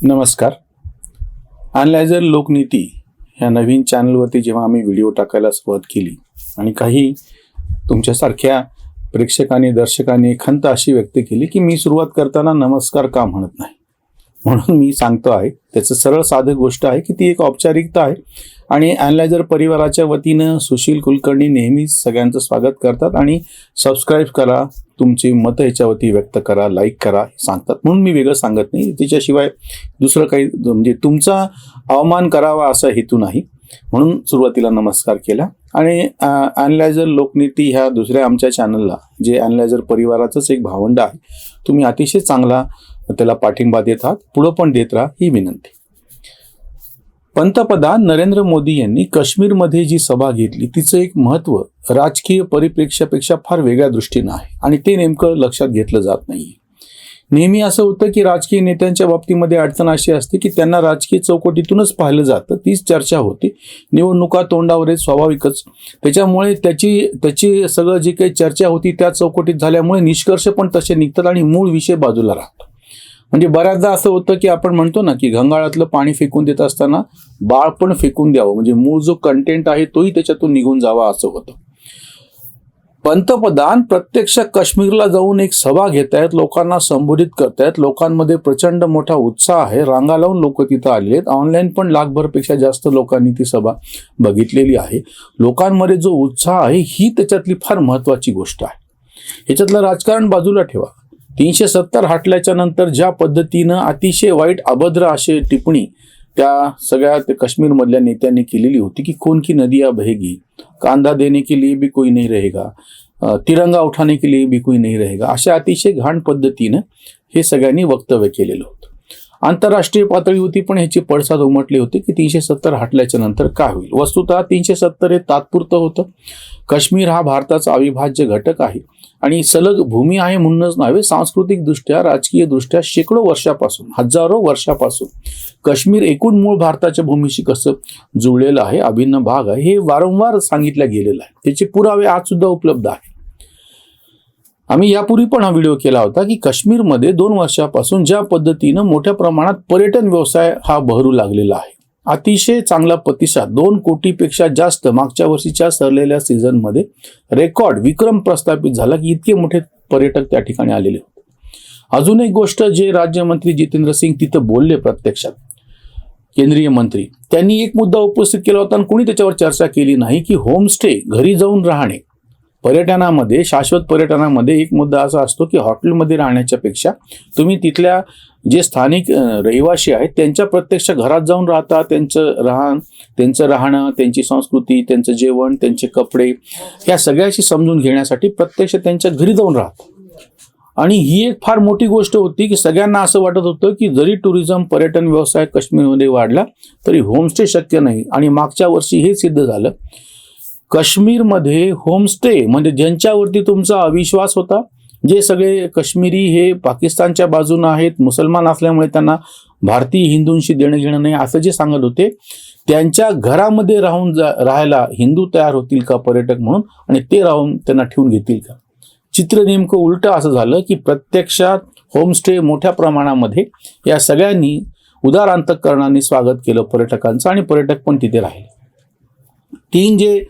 नमस्कार. अनलायझर लोकनीती ह्या नवीन चॅनलवरती जेव्हा आम्ही व्हिडिओ टाकायला सुरुवात केली आणि काही तुमच्यासारख्या प्रेक्षकांनी दर्शकांनी खंत अशी व्यक्त केली की मी सुरुवात करताना नमस्कार का म्हणत नाही. म्हणून मी सांगतो आहे त्याचं सरळ साधं गोष्ट आहे की ती एक औपचारिकता आहे आणि अनलायझर परिवाराच्या वतीनं सुशील कुलकर्णी नेहमीच सगळ्यांचं स्वागत करतात आणि सबस्क्राईब करा तुमची मतं याच्यावरती व्यक्त करा लाईक करा हे सांगतात. म्हणून मी वेगळं सांगत नाही. त्याच्याशिवाय दुसरं काही म्हणजे तुमचा अवमान करावा असा हेतू नाही. म्हणून सुरुवातीला नमस्कार केला. आणि ॲनलायझर लोकनीती ह्या दुसऱ्या आमच्या चॅनलला जे अनलायझर परिवाराचंच एक भावंड आहे तुम्ही अतिशय चांगला त्याला पाठिंबा देत आहात. पुढं पण देत राहा ही विनंती. पंतप्रधान नरेंद्र मोदी यांनी काश्मीरमध्ये जी सभा घेतली तिचं एक महत्त्व राजकीय परिप्रेक्ष्यापेक्षा फार वेगळ्या दृष्टीनं आहे. आणि ते नेमकं लक्षात घेतलं जात नाही नेहमी असं होतं की राजकीय नेत्यांच्या बाबतीमध्ये अडचण अशी असते की त्यांना राजकीय चौकटीतूनच पाहिलं जातं तीच चर्चा होते. निवडणुका तोंडावर आहेत स्वाभाविकच. त्याच्यामुळे त्याची त्याची सगळं जी काही चर्चा होती त्या चौकटीत झाल्यामुळे निष्कर्ष पण तसे निघतात आणि मूळ विषय बाजूला राहतो म्हणजे बऱ्याचदा असं होतं की आपण म्हणतो ना की घंगाळातलं पाणी फेकून देत असताना बाळ पण फेकून द्यावं. म्हणजे मूळ जो कंटेंट आहे तोही त्याच्यातून निघून जावा असं होतं. पंतप्रधान प्रत्यक्ष काश्मीरला जाऊन एक सभा घेत आहेत लोकांना संबोधित करतायत लोकांमध्ये प्रचंड मोठा उत्साह आहे. रांगा लावून लोक तिथं आलेले आहेत. ऑनलाईन पण लाखभरपेक्षा जास्त लोकांनी ती सभा बघितलेली आहे. लोकांमध्ये जो उत्साह आहे ही त्याच्यातली फार महत्वाची गोष्ट आहे. ह्याच्यातलं राजकारण बाजूला ठेवा. तीनशे सत्तर हटल्याच्या नंतर ज्या पद्धतीनं अतिशय वाईट अभद्र अशी टिप्पणी त्या सगळ्या ते काश्मीरमधल्या नेत्यांनी केलेली होती की कोण की नदिया बहेगी? कांदा देने के लिए भी कोई नहीं रहेगा. तिरंगा उठाने के लिए भी कोई नहीं रहेगा. अशा अतिशय घाण पद्धतीनं हे सगळ्यांनी वक्तव्य केलेलं होतं. आंतरराष्ट्रीय पातळीवरती पण ह्याची पडसाद उमटली होती की तीनशे सत्तर हटल्याच्या नंतर काय होईल? वस्तुतः तीनशे सत्तर हे तात्पुरतं होतं. काश्मीर हा भारताचा अविभाज्य घटक आहे. आणि सलग भूमी आहे म्हणूनच नव्हे सांस्कृतिकदृष्ट्या राजकीयदृष्ट्या शेकडो वर्षापासून हजारो वर्षापासून. काश्मीर एकूण मूळ भारताच्या भूमीशी कसं जुळलेलं आहे अभिन्न भाग आहे हे वारंवार सांगितलं गेलेलं आहे. त्याचे पुरावे आज सुद्धा उपलब्ध आहे आम्ही यापूर्वी पण हा व्हिडिओ केला होता की काश्मीरमध्ये दोन वर्षापासून ज्या पद्धतीनं मोठ्या प्रमाणात पर्यटन व्यवसाय हा बहरू लागलेला आहे. अतिशय चांगला प्रतिसाद दोन कोटीपेक्षा जास्त मागच्या वर्षीच्या सरलेल्या सीझनमध्ये रेकॉर्ड विक्रम प्रस्थापित झाला की इतके मोठे पर्यटक त्या ठिकाणी आलेले होते. अजून एक गोष्ट जे राज्यमंत्री जितेंद्र सिंग तिथं बोलले प्रत्यक्षात केंद्रीय मंत्री त्यांनी एक मुद्दा उपस्थित केला होता आणि कोणी त्याच्यावर चर्चा केली नाही की होमस्टे घरी जाऊन राहणे पर्यटनामध्ये शाश्वत पर्यटनामध्ये एक मुद्दा असा असतो की हॉटेलमध्ये राहण्याच्या पेक्षा तुम्ही तिथल्या जे स्थानिक रहिवासी आहेत त्यांच्या प्रत्यक्ष घरात जाऊन राहतात त्यांचं राहण त्यांचं राहणं त्यांची संस्कृती त्यांचं जेवण त्यांचे कपडे या सगळ्याशी समजून घेण्यासाठी प्रत्यक्ष त्यांच्या घरी जाऊन राहतात. आणि ही एक फार मोठी गोष्ट होती की सगळ्यांना असं वाटत होतं की जरी टुरिझम पर्यटन व्यवसाय काश्मीरमध्ये वाढला तरी होमस्टे शक्य नाही. आणि मागच्या वर्षी हे सिद्ध झालं. काश्मीरमध्ये होमस्टे म्हणजे ज्यांच्यावरती तुमचा अविश्वास होता जे सगळे काश्मीरी हे पाकिस्तानच्या बाजूनं आहेत मुसलमान असल्यामुळे त्यांना भारतीय हिंदूंशी देणं घेणं नाही असं जे सांगत होते त्यांच्या घरामध्ये राहून जा राहायला हिंदू तयार होतील का पर्यटक म्हणून आणि ते राहून त्यांना ठेवून घेतील का? चित्र नेमकं उलटं असं झालं की प्रत्यक्षात होमस्टे मोठ्या प्रमाणामध्ये या सगळ्यांनी उदार अंतकरणाने स्वागत केलं पर्यटकांचं आणि पर्यटक पण तिथे राहिले. तीन जे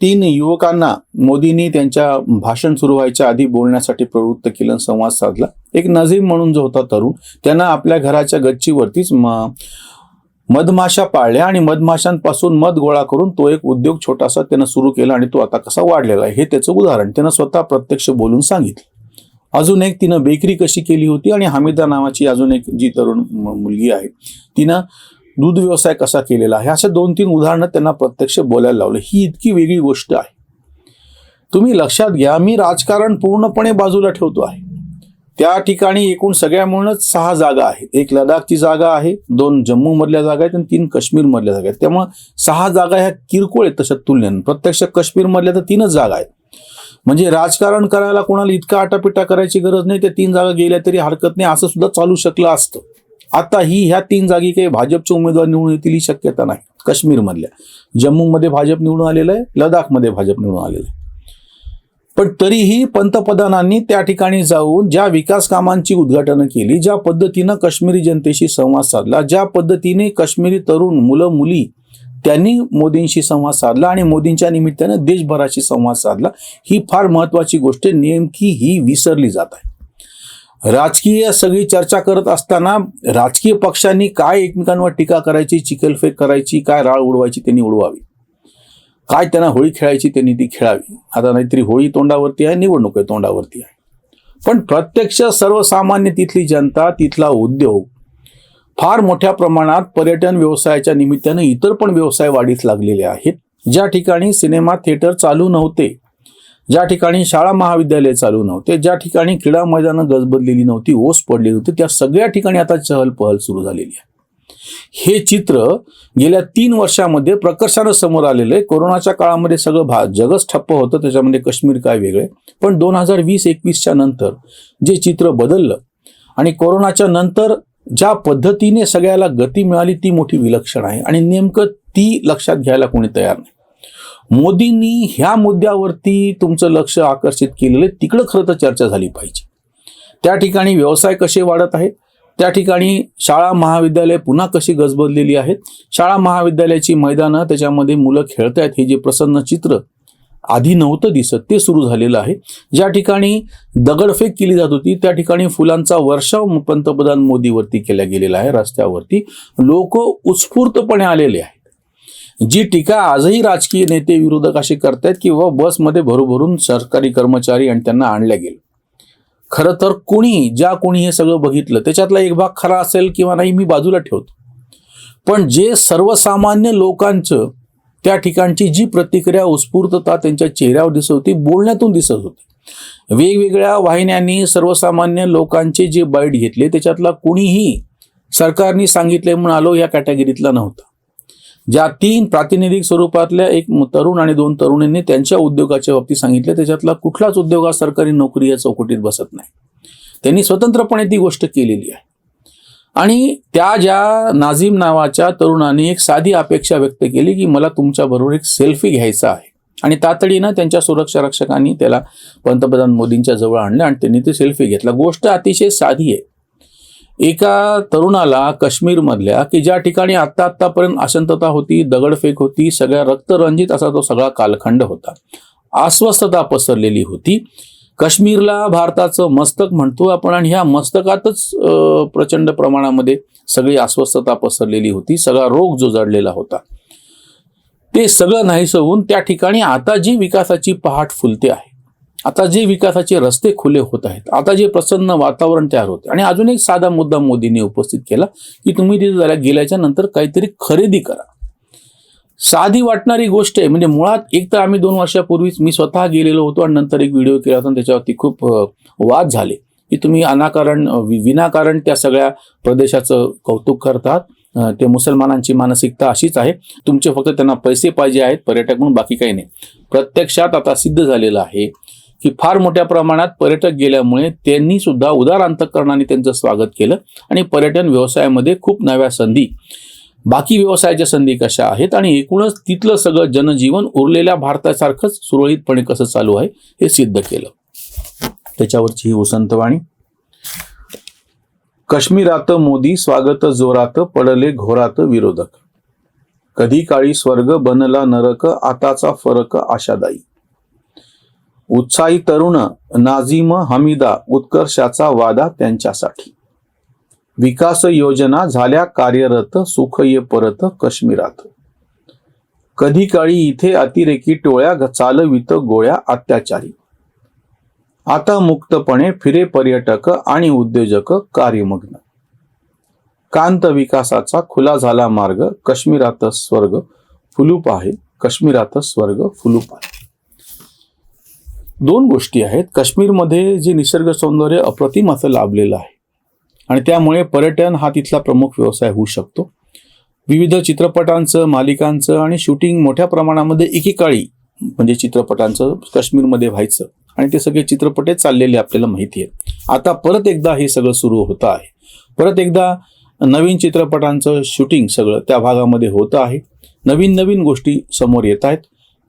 तीन युवकांना मोदींनी त्यांच्या भाषण सुरू व्हायच्या आधी बोलण्यासाठी प्रवृत्त केलं आणि संवाद साधला. एक नजीम म्हणून जो होता तरुण त्यांना आपल्या घराच्या गच्चीवरतीच मधमाशा पाळल्या आणि मधमाशांपासून मध गोळा करून तो एक उद्योग छोटासा त्यानं सुरू केला आणि तो आता कसा वाढलेला आहे हे त्याचं उदाहरण. त्यानं स्वतः प्रत्यक्ष बोलून सांगितलं. अजून एक तिनं बेकरी कशी केली होती आणि हमीदा नावाची अजून एक जी तरुण मुलगी आहे तिनं दूध व्यवसाय कसा केलेला आहे? अशा दोन तीन उदाहरणं त्यांना प्रत्यक्ष बोलायला लावलं. ही इतकी वेगळी गोष्ट आहे. तुम्ही लक्षात घ्या मी राजकारण पूर्णपणे बाजूला ठेवतो आहे. त्या ठिकाणी एकूण सगळ्या सहा जागा आहेत. एक लडाखची जागा आहे दोन जम्मू मधल्या जागा आहेत आणि तीन काश्मीर मधल्या जागा आहेत. त्यामुळं सहा जागा ह्या किरकोळ आहेत तशा तुलनेनं. प्रत्यक्ष काश्मीर मधल्या तर तीनच जागा आहेत. म्हणजे राजकारण करायला कोणाला इतका आटापिटा करायची गरज नाही त्या तीन जागा गेल्या तरी हरकत नाही असं सुद्धा चालू शकलं असतं. आता ही ह्या तीन जागी काही भाजपचे उमेदवार निवडून येतील ही शक्यता नाही. काश्मीरमधल्या जम्मूमध्ये भाजप निवडून आलेलं आहे लडाखमध्ये भाजप निवडून आलेलं आहे. पण तरीही पंतप्रधानांनी त्या ठिकाणी जाऊन ज्या विकास कामांची उद्घाटनं केली ज्या पद्धतीनं काश्मीरी जनतेशी संवाद साधला ज्या पद्धतीने काश्मीरी तरुण मुलं मुली त्यांनी मोदींशी संवाद साधला आणि मोदींच्या निमित्तानं देशभराशी संवाद साधला ही फार महत्वाची गोष्ट नेमकी ही विसरली जात आहे. राजकीय सगळी चर्चा करत असताना राजकीय पक्षांनी काय एकमेकांवर टीका करायची चिकलफेक करायची काय राळ उडवायची त्यांनी उडवावी. काय त्यांना होळी खेळायची त्यांनी ती खेळावी. आता नाहीतरी होळी तोंडावरती आहे निवडणूक आहे तोंडावरती आहे. पण प्रत्यक्ष सर्वसामान्य तिथली जनता तिथला उद्योग फार मोठ्या प्रमाणात पर्यटन व्यवसायाच्या निमित्तानं इतर पण व्यवसाय वाढीस लागलेले आहेत. ज्या ठिकाणी सिनेमा थिएटर चालू नव्हते ज्या ठिकाणी शाळा महाविद्यालय चालू नव्हते ज्या ठिकाणी क्रीडा मैदानं गजबजलेली नव्हती ओस पडलेली नव्हती त्या सगळ्या ठिकाणी आता चहलपहल सुरू झालेली आहे. हे चित्र गेल्या तीन वर्षामध्ये प्रकर्षानं समोर आलेलं आहे. कोरोनाच्या काळामध्ये सगळं भा जगच ठप्प होतं त्याच्यामध्ये काश्मीर काय वेगळे पण दोन हजार वीस एकवीसच्या नंतर जे चित्र बदललं आणि कोरोनाच्या नंतर ज्या पद्धतीने सगळ्याला गती मिळाली ती मोठी विलक्षण आहे. आणि नेमकं ती लक्षात घ्यायला कोणी तयार नाही. मोदींनी ह्या मुद्द्यावरती तुमचं लक्ष आकर्षित केलेलं आहे तिकडं खरं तर चर्चा झाली पाहिजे. त्या ठिकाणी व्यवसाय कसे वाढत आहेत? त्या ठिकाणी शाळा महाविद्यालय पुन्हा कशी गजबजलेली आहेत? शाळा महाविद्यालयाची मैदानं त्याच्यामध्ये मुलं खेळत आहेत हे जे प्रसन्न चित्र आधी नव्हतं दिसत ते सुरू झालेलं आहे. ज्या ठिकाणी दगडफेक केली जात होती त्या ठिकाणी फुलांचा वर्षाव पंतप्रधान मोदीवरती केला गेलेला आहे रस्त्यावरती. लोक उत्स्फूर्तपणे आलेले आहेत. जी टीका आजही राजकीय नेते विरोधक असे करतायत किंवा बसमध्ये भरूभरून सरकारी कर्मचारी आणि त्यांना आणल्या गेलं खरं तर कोणी ज्या कोणी हे सगळं बघितलं त्याच्यातला एक भाग खरा असेल किंवा नाही मी बाजूला ठेवतो. पण जे सर्वसामान्य लोकांचं त्या ठिकाणची जी प्रतिक्रिया उत्स्फूर्तता त्यांच्या चेहऱ्यावर दिसत होती बोलण्यातून दिसत होती. वेगवेगळ्या वाहिन्यांनी सर्वसामान्य लोकांचे जे बाईट घेतले त्याच्यातला कुणीही सरकारने सांगितले म्हणून आलो या कॅटेगरीतला नव्हता. ज्या तीन प्रातिनिधिक स्वरूपातल्या एक तरुण आणि दोन तरुणींनी त्यांच्या उद्योगाच्या बाबतीत सांगितले त्याच्यातला कुठलाच उद्योग हा सरकारी नोकरी या चौकटीत बसत नाही. त्यांनी स्वतंत्रपणे ती गोष्ट केलेली आहे. आणि त्या ज्या नाझीम नावाच्या तरुणाने एक साधी अपेक्षा व्यक्त केली की मला तुमच्याबरोबर एक सेल्फी घ्यायचा आहे. आणि तातडीनं त्यांच्या सुरक्षा रक्षकांनी त्याला पंतप्रधान मोदींच्या जवळ आणलं आणि त्यांनी ते सेल्फी घेतला. गोष्ट अतिशय साधी आहे. एका तरुणाला काश्मीरमधल्या की ज्या ठिकाणी आत्ता आत्तापर्यंत अशांतता होती दगडफेक होती सगळ्या रक्तरंजित असा तो सगळा कालखंड होता. अस्वस्थता पसरलेली होती. काश्मीरला भारताचं मस्तक म्हणतो आपण आणि ह्या मस्तकातच प्रचंड प्रमाणामध्ये सगळी अस्वस्थता पसरलेली होती. सगळा रोग जो जडलेला होता. ते सगळं नाहीसं होऊन त्या ठिकाणी आता जी विकासाची पहाट फुलते आहे आता जे विकासाचे रस्ते खुले होत आहेत आता जे प्रसन्न वातावरण तयार होते आणि अजून एक साधा मुद्दा मोदींनी उपस्थित केला की तुम्ही तिथे जरा गेल्याच्यानंतर काहीतरी खरेदी करा. साधी वाटणारी गोष्ट आहे म्हणजे मुळात एक तर आम्ही दोन वर्षापूर्वीच मी स्वतः गेलेलो होतो आणि नंतर एक व्हिडिओ केला होता आणि त्याच्यावरती खूप वाद झाले की तुम्ही अनाकारण विनाकारण त्या सगळ्या प्रदेशाचं कौतुक करतात. ते मुसलमानांची मानसिकता अशीच आहे तुमचे फक्त त्यांना पैसे पाहिजे आहेत पर्यटक म्हणून बाकी काही नाही. प्रत्यक्षात आता सिद्ध झालेलं आहे की फार मोठ्या प्रमाणात पर्यटक गेल्यामुळे त्यांनी सुद्धा उदार अंतकरणाने त्यांचं स्वागत केलं आणि पर्यटन व्यवसायामध्ये खूप नव्या संधी बाकी व्यवसायाच्या संधी कशा आहेत आणि एकूणच तिथलं सगळं जनजीवन उरलेल्या भारतासारखंच सुरळीतपणे कसं चालू आहे हे सिद्ध केलं. त्याच्यावरची ही वसंतवाणी काश्मीरात मोदी स्वागत जोरात पडले घोरात विरोधक. कधी काळी स्वर्ग बनला नरक आताचा फरक आशादायी. उत्साही तरुण नाझीम हमीदा उत्कर्षाचा वादा त्यांच्यासाठी. विकास योजना झाल्या कार्यरत सुख ये परत काश्मीरात. कधी काळी इथे अतिरेकी टोळ्या चालवित गोळ्या अत्याचारी. आता मुक्तपणे फिरे पर्यटक आणि उद्योजक कार्यमग्न. कांत विकासाचा खुला झाला मार्ग काश्मीरात स्वर्ग फुलूप आहे काश्मीरात स्वर्ग फुलूप आहे. दोन गोष्टी आहेत. काश्मीरमध्ये जे निसर्ग सौंदर्य अप्रतिम असं लाभलेलं आहे. आणि त्यामुळे पर्यटन हा तिथला प्रमुख व्यवसाय होऊ शकतो. विविध चित्रपटांचं मालिकांचं आणि शूटिंग मोठ्या प्रमाणामध्ये एकेकाळी म्हणजे चित्रपटांचं काश्मीरमध्ये व्हायचं. आणि ते सगळे चित्रपटच चाललेले आपल्याला माहिती आहे आता परत एकदा हे सगळं सुरू होतं आहे. परत एकदा नवीन चित्रपटांचं शूटिंग सगळं त्या भागामध्ये होतं आहे. नवीन नवीन गोष्टी समोर येत आहेत.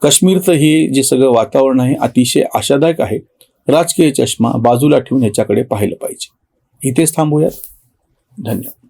काश्मीरचं हे जे सगळं वातावरण आहे अतिशय आशादायक आहे. राजकीय चष्मा बाजूला ठेवून ह्याच्याकडे पाहिलं पाहिजे. इथेच थांबूयात. धन्यवाद.